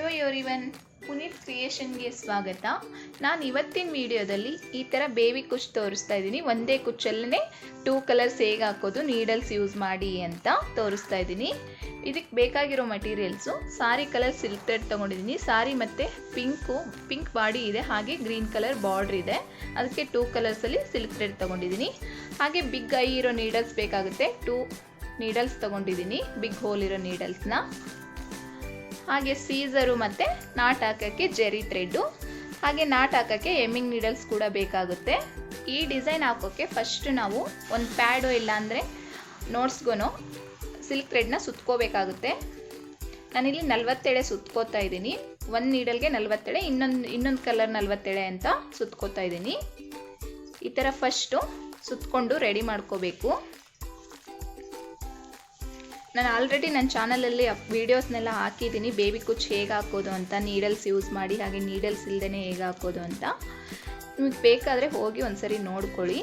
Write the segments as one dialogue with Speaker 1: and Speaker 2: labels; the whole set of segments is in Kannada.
Speaker 1: ಹಲೋ ಯೋರಿವನ್ ಪುನೀತ್ ಕ್ರಿಯೇಷನ್ಗೆ ಸ್ವಾಗತ. ನಾನು ಇವತ್ತಿನ ವಿಡಿಯೋದಲ್ಲಿ ಈ ಥರ ಬೇಬಿ ಕುಚ್ ತೋರಿಸ್ತಾ ಇದ್ದೀನಿ. ಒಂದೇ ಕುಚ್ಚಲ್ಲೇ ಟೂ ಕಲರ್ಸ್ ಹೇಗೆ ಹಾಕೋದು ನೀಡಲ್ಸ್ ಯೂಸ್ ಮಾಡಿ ಅಂತ ತೋರಿಸ್ತಾ ಇದ್ದೀನಿ. ಇದಕ್ಕೆ ಬೇಕಾಗಿರೋ materials sari colour silk thread ತೊಗೊಂಡಿದ್ದೀನಿ ಸಾರಿ ಮತ್ತು ಪಿಂಕು ಪಿಂಕ್ ಬಾಡಿ ಇದೆ, ಹಾಗೆ ಗ್ರೀನ್ ಕಲರ್ ಬಾರ್ಡ್ರ್ ಇದೆ. ಅದಕ್ಕೆ ಟೂ ಕಲರ್ಸಲ್ಲಿ ಸಿಲ್ಕ್ ಥ್ರೆಡ್ ತೊಗೊಂಡಿದ್ದೀನಿ ಹಾಗೆ ಬಿಗ್ ಐ ಇರೋ ನೀಡಲ್ಸ್ ಬೇಕಾಗುತ್ತೆ. ಟೂ ನೀಡಲ್ಸ್ ತೊಗೊಂಡಿದ್ದೀನಿ ಬಿಗ್ ಹೋಲ್ ಇರೋ ನೀಡಲ್ಸ್ನ ಹಾಗೆ ಸೀಸರು ಮತ್ತು ನಾಟ್ ಹಾಕೋಕ್ಕೆ ಜೆರಿ ಥ್ರೆಡ್ಡು, ಹಾಗೆ ನಾಟ್ ಹಾಕೋಕ್ಕೆ ಎಮ್ಮಿಂಗ್ ನೀಡಲ್ಸ್ ಕೂಡ ಬೇಕಾಗುತ್ತೆ. ಈ ಡಿಸೈನ್ ಹಾಕೋಕ್ಕೆ ಫಸ್ಟ್ ನಾವು ಒಂದು ಪ್ಯಾಡು ಇಲ್ಲಾಂದರೆ ನೋಟ್ಸ್ಗೂ ಸಿಲ್ಕ್ ಥ್ರೆಡ್ನ ಸುತ್ಕೋಬೇಕಾಗುತ್ತೆ. ನಾನಿಲ್ಲಿ ನಲ್ವತ್ತೆಳೆ ಸುತ್ಕೋತಾ ಇದ್ದೀನಿ. ಒಂದು ನೀಡಲ್ಗೆ ನಲ್ವತ್ತೆಳೆ, ಇನ್ನೊಂದು ಇನ್ನೊಂದು ಕಲರ್ ನಲ್ವತ್ತೆಳೆ ಅಂತ ಸುತ್ಕೋತಾ ಇದ್ದೀನಿ. ಈ ಥರ ಫಸ್ಟು ಸುತ್ಕೊಂಡು ರೆಡಿ ಮಾಡ್ಕೋಬೇಕು. ನಾನು ಆಲ್ರೆಡಿ ನನ್ನ ಚಾನಲಲ್ಲಿ ವೀಡಿಯೋಸ್ನೆಲ್ಲ ಹಾಕಿದ್ದೀನಿ. ಬೇಬಿ ಕುಚ್ ಹೇಗೆ ಹಾಕೋದು ಅಂತ ನೀಡಲ್ಸ್ ಯೂಸ್ ಮಾಡಿ, ಹಾಗೆ ನೀಡಲ್ಸ್ ಇಲ್ಲದೇ ಹೇಗೆ ಹಾಕೋದು ಅಂತ. ನಿಮಗೆ ಬೇಕಾದರೆ ಹೋಗಿ ಒಂದ್ಸರಿ ನೋಡ್ಕೊಳ್ಳಿ.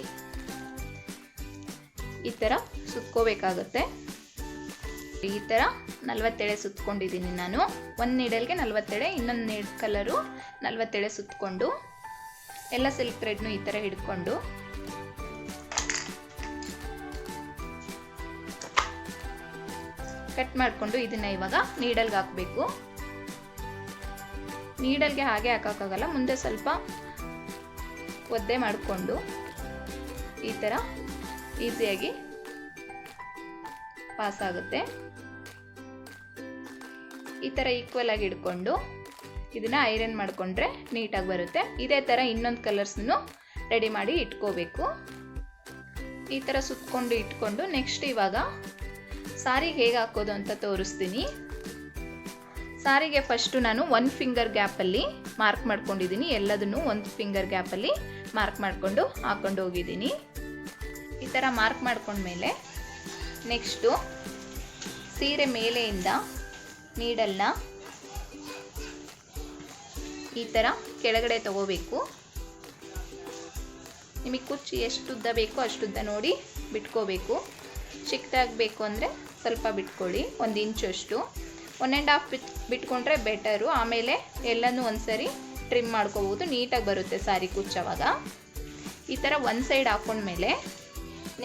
Speaker 1: ಈ ಥರ ಸುತ್ಕೋಬೇಕಾಗತ್ತೆ ಈ ಥರ ನಲ್ವತ್ತೆಳೆ ಸುತ್ಕೊಂಡಿದ್ದೀನಿ ನಾನು. ಒಂದು ನೀಡಲ್ಗೆ ನಲ್ವತ್ತೆಳೆ, ಇನ್ನೊಂದು ನೀಡ್ ಕಲರು ನಲ್ವತ್ತೆಳೆ ಸುತ್ಕೊಂಡು, ಎಲ್ಲ ಸಿಲ್ಕ್ ಥ್ರೆಡ್ನು ಈ ಥರ ಹಿಡ್ಕೊಂಡು. ಕಟ್ ಮಾಡಿಕೊಂಡು ಇದನ್ನ ಇವಾಗ ನೀಡಲ್ಗೆ ಹಾಕಬೇಕು. ನೀಡಲ್ಗೆ ಹಾಗೆ ಹಾಕೋಕ್ಕಾಗಲ್ಲ, ಮುಂದೆ ಸ್ವಲ್ಪ ಒದ್ದೆ ಮಾಡಿಕೊಂಡು ಈ ಥರ ಈಸಿಯಾಗಿ ಪಾಸ್ ಆಗುತ್ತೆ. ಈ ಥರ ಈಕ್ವಲ್ ಆಗಿ ಇಟ್ಕೊಂಡು ಇದನ್ನ ಐರನ್ ಮಾಡಿಕೊಂಡ್ರೆ ನೀಟಾಗಿ ಬರುತ್ತೆ. ಇದೇ ಥರ ಇನ್ನೊಂದು ಕಲರ್ಸ್ನು ರೆಡಿ ಮಾಡಿ ಇಟ್ಕೋಬೇಕು. ಈ ಥರ ಸುತ್ತಕೊಂಡು ಇಟ್ಕೊಂಡು ನೆಕ್ಸ್ಟ್ ಇವಾಗ ಸಾರಿಗೆ ಹೇಗೆ ಹಾಕೋದು ಅಂತ ತೋರಿಸ್ತೀನಿ. ಸಾರಿಗೆ ಫಸ್ಟು ನಾನು ಒನ್ ಫಿಂಗರ್ ಗ್ಯಾಪಲ್ಲಿ ಮಾರ್ಕ್ ಮಾಡ್ಕೊಂಡಿದ್ದೀನಿ. ಎಲ್ಲದನ್ನು ಒಂದು ಫಿಂಗರ್ ಗ್ಯಾಪಲ್ಲಿ ಮಾರ್ಕ್ ಮಾಡಿಕೊಂಡು ಹಾಕ್ಕೊಂಡು ಹೋಗಿದ್ದೀನಿ. ಈ ಥರ ಮಾರ್ಕ್ ಮಾಡಿಕೊಂಡ್ಮೇಲೆ ನೆಕ್ಸ್ಟು ಸೀರೆ ಮೇಲೆಯಿಂದ ನೀಡಲ್ನ ಈ ಥರ ಕೆಳಗಡೆ ತಗೋಬೇಕು. ನಿಮಗೆ ಕುಚ್ಚು ಎಷ್ಟು ಉದ್ದ ಬೇಕೋ ಅಷ್ಟುದ್ದ ನೋಡಿ ಬಿಟ್ಕೋಬೇಕು. ಚಿಕ್ಕದಾಗಬೇಕು ಅಂದರೆ ಸ್ವಲ್ಪ ಬಿಟ್ಕೊಳ್ಳಿ, ಒಂದು ಇಂಚಷ್ಟು ಒನ್ ಆ್ಯಂಡ್ ಹಾಫ್ ಬಿಟ್, ಬಿಟ್ಕೊಂಡ್ರೆ ಬೆಟರು ಆಮೇಲೆ ಎಲ್ಲನೂ ಒಂದ್ಸರಿ ಟ್ರಿಮ್ ಮಾಡ್ಕೋಬೋದು, ನೀಟಾಗಿ ಬರುತ್ತೆ ಸಾರಿ ಕುಚ್ಚವಾಗ. ಈ ಥರ ಒಂದು ಸೈಡ್ ಹಾಕೊಂಡ್ಮೇಲೆ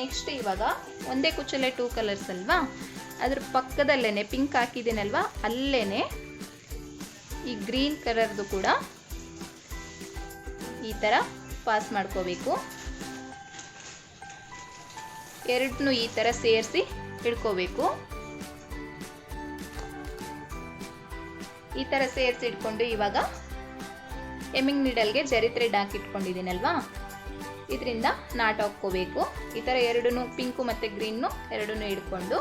Speaker 1: ನೆಕ್ಸ್ಟ್ ಇವಾಗ ಒಂದೇ ಕುಚ್ಚಲ್ಲೇ ಟೂ ಕಲರ್ಸ್ ಅಲ್ವಾ? ಅದ್ರ ಪಕ್ಕದಲ್ಲೇ ಪಿಂಕ್ ಹಾಕಿದ್ದೀನಲ್ವಾ? ಅಲ್ಲೇ ಈ ಗ್ರೀನ್ ಕಲರ್ದು ಕೂಡ ಈ ಥರ ಪಾಸ್ ಮಾಡ್ಕೋಬೇಕು. ಎರಡನ್ನೂ ಈ ಥರ ಸೇರಿಸಿ ಇಟ್ಕೋಬೇಕು. ಈ ಥರ ಸೇರಿಸಿ ಇಟ್ಕೊಂಡು ಇವಾಗ ಎಮ್ಮಿಂಗ್ ನೀಡಲ್ಗೆ ಜರಿ ಥ್ರೆಡ್ ಹಾಕಿ ಇಟ್ಕೊಂಡಿದ್ದೀನಲ್ವಾ ಇದರಿಂದ ನಾಟ್ ಹಾಕ್ಕೋಬೇಕು. ಈ ಥರ ಎರಡೂ ಪಿಂಕು ಮತ್ತು ಗ್ರೀನು ಎರಡೂ ಹಿಡ್ಕೊಂಡು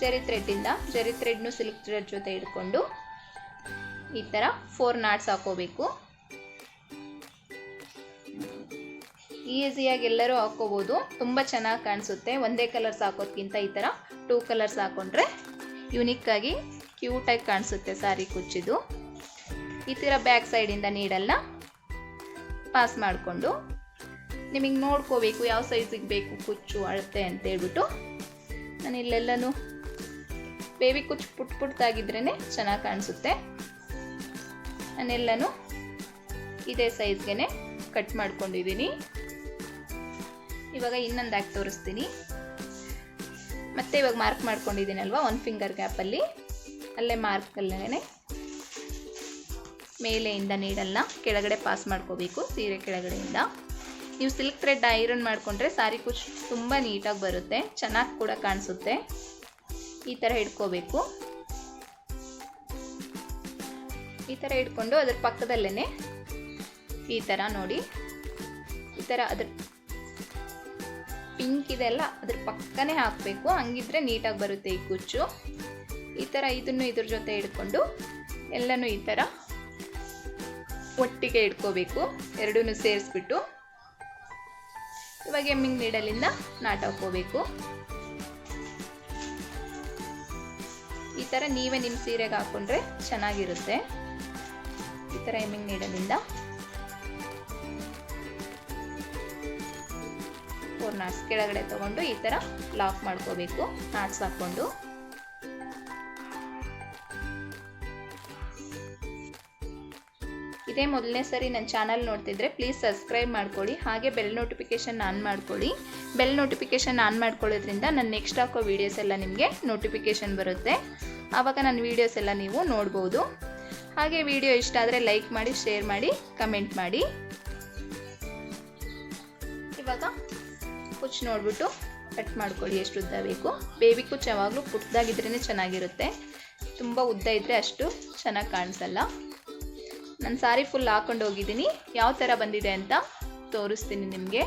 Speaker 1: ಜರಿ ಥ್ರೆಡ್ಡಿಂದ, ಜರಿ ಥ್ರೆಡ್ನು ಸಿಲ್ಕ್ ಥ್ರೆಡ್ ಜೊತೆ ಹಿಡ್ಕೊಂಡು ಈ ಥರ ಫೋರ್ ನಾಟ್ಸ್ ಹಾಕೋಬೇಕು ಈಸಿಯಾಗಿ ಎಲ್ಲರೂ ಹಾಕೋಬೋದು ತುಂಬ ಚೆನ್ನಾಗಿ ಕಾಣಿಸುತ್ತೆ. ಒಂದೇ ಕಲರ್ಸ್ ಹಾಕೋದ್ಕಿಂತ ಈ ಥರ ಟೂ ಕಲರ್ಸ್ ಹಾಕೊಂಡ್ರೆ ಯುನಿಕ್ಕಾಗಿ ಕ್ಯೂಟಾಗಿ ಕಾಣಿಸುತ್ತೆ ಸಾರಿ ಕುಚ್ಚಿದು ಈ ಥರ ಬ್ಯಾಕ್ ಸೈಡಿಂದ ನೀಡಲ್ಲ ಪಾಸ್ ಮಾಡಿಕೊಂಡು ನಿಮಗೆ ನೋಡ್ಕೋಬೇಕು ಯಾವ ಸೈಜಿಗೆ ಬೇಕು ಕುಚ್ಚು, ಅಳತೆ ಅಂತ ಹೇಳ್ಬಿಟ್ಟು. ನಾನು ಇಲ್ಲೆಲ್ಲನೂ ಬೇಬಿ ಕುಚ್ಚು ಪುಟ್ ಪುಟ್ಟಾಗಿದ್ರೇ ಚೆನ್ನಾಗಿ ಕಾಣಿಸುತ್ತೆ. ನಾನೆಲ್ಲನೂ ಇದೇ ಸೈಜ್ಗೆ ಕಟ್ ಮಾಡ್ಕೊಂಡಿದ್ದೀನಿ ಇವಾಗ ಇನ್ನೊಂದು ಆ್ಯಕ್ಟ್ ತೋರಿಸ್ತೀನಿ. ಮತ್ತೆ ಇವಾಗ ಮಾರ್ಕ್ ಮಾಡ್ಕೊಂಡಿದ್ದೀನಲ್ವ ಒಂದು ಫಿಂಗರ್ ಗ್ಯಾಪಲ್ಲಿ ಅಲ್ಲೇ. ಮಾರ್ಕಲ್ಲೇ ಮೇಲೆಯಿಂದ ನೀಡಲ್ಲ ಕೆಳಗಡೆ ಪಾಸ್ ಮಾಡ್ಕೋಬೇಕು, ಸೀರೆ ಕೆಳಗಡೆಯಿಂದ. ನೀವು ಸಿಲ್ಕ್ ಥ್ರೆಡ್ ಐರನ್ ಮಾಡಿಕೊಂಡ್ರೆ ಸಾರಿ ಕುಚ್ ತುಂಬ ನೀಟಾಗಿ ಬರುತ್ತೆ, ಚೆನ್ನಾಗಿ ಕೂಡ ಕಾಣಿಸುತ್ತೆ. ಈ ಥರ ಹಿಡ್ಕೋಬೇಕು ಈ ಥರ ಹಿಡ್ಕೊಂಡು ಅದ್ರ ಪಕ್ಕದಲ್ಲೇ ಈ ಥರ ನೋಡಿ. ಈ ಥರ ಅದ್ರ ಪಿಂಕ್ ಇದೆಲ್ಲ ಅದ್ರ ಪಕ್ಕನೆ ಹಾಕಬೇಕು. ಹಂಗಿದ್ರೆ ನೀಟಾಗಿ ಬರುತ್ತೆ ಈ ಕುಚ್ಚು. ಈ ಥರ ಇದನ್ನು ಇದ್ರ ಜೊತೆ ಇಟ್ಕೊಂಡು ಎಲ್ಲನೂ ಈ ಥರ ಒಟ್ಟಿಗೆ ಇಟ್ಕೋಬೇಕು. ಎರಡೂ ಸೇರಿಸ್ಬಿಟ್ಟು ಇವಾಗ ಎಮ್ಮಿಂಗ್ ನೀಡಲಿಂದ ನಾಟ್ ಹಾಕೋಬೇಕು ಈ ಥರ ನೀವೇ ನಿಮ್ಮ ಸೀರೆಗೆ ಹಾಕೊಂಡ್ರೆ ಚೆನ್ನಾಗಿರುತ್ತೆ. ಈ ಥರ ಎಮ್ಮಿಂಗ್ ನೀಡಲಿಂದ ಫೋರ್ ನಾಟ್ಸ್ ಕೆಳಗಡೆ ತಗೊಂಡು ಈ ಥರ ಲಾಕ್ ಮಾಡ್ಕೋಬೇಕು. ನಾಟ್ಸ್ ಹಾಕ್ಕೊಂಡು. ಇದೇ ಮೊದಲನೇ ಸರಿ ನನ್ನ ಚಾನಲ್ ನೋಡ್ತಿದ್ರೆ ಪ್ಲೀಸ್ ಸಬ್ಸ್ಕ್ರೈಬ್ ಮಾಡ್ಕೊಳ್ಳಿ, ಹಾಗೆ ಬೆಲ್ ನೋಟಿಫಿಕೇಶನ್ ಆನ್ ಮಾಡ್ಕೊಳ್ಳಿ. ಬೆಲ್ ನೋಟಿಫಿಕೇಷನ್ ಆನ್ ಮಾಡ್ಕೊಳ್ಳೋದ್ರಿಂದ ನನ್ನ ನೆಕ್ಸ್ಟ್ ಹಾಕೋ ವೀಡಿಯೋಸ್ ಎಲ್ಲ ನಿಮಗೆ ನೋಟಿಫಿಕೇಶನ್ ಬರುತ್ತೆ. ಆವಾಗ ನನ್ನ ವೀಡಿಯೋಸ್ ಎಲ್ಲ ನೀವು ನೋಡ್ಬೋದು. ಹಾಗೆ ವಿಡಿಯೋ ಇಷ್ಟ ಆದರೆ ಲೈಕ್ ಮಾಡಿ ಶೇರ್ ಮಾಡಿ ಕಮೆಂಟ್ ಮಾಡಿ. ಇವಾಗ ಕುಚ್ಚು ನೋಡಿಬಿಟ್ಟು ಕಟ್ ಮಾಡ್ಕೊಳ್ಳಿ ಎಷ್ಟು ಉದ್ದ ಬೇಕು. ಬೇಬಿ ಕುಚ್ಚು ಯಾವಾಗಲೂ ಪುಟ್ಟದಾಗಿದ್ರೇ ಚೆನ್ನಾಗಿರುತ್ತೆ. ತುಂಬ ಉದ್ದ ಇದ್ದರೆ ಅಷ್ಟು ಚೆನ್ನಾಗಿ ಕಾಣಿಸಲ್ಲ. ನಾನು ಸಾರಿ ಫುಲ್ ಹಾಕೊಂಡು ಹೋಗಿದ್ದೀನಿ. ಯಾವ ಥರ ಬಂದಿದೆ ಅಂತ ತೋರಿಸ್ತೀನಿ ನಿಮಗೆ.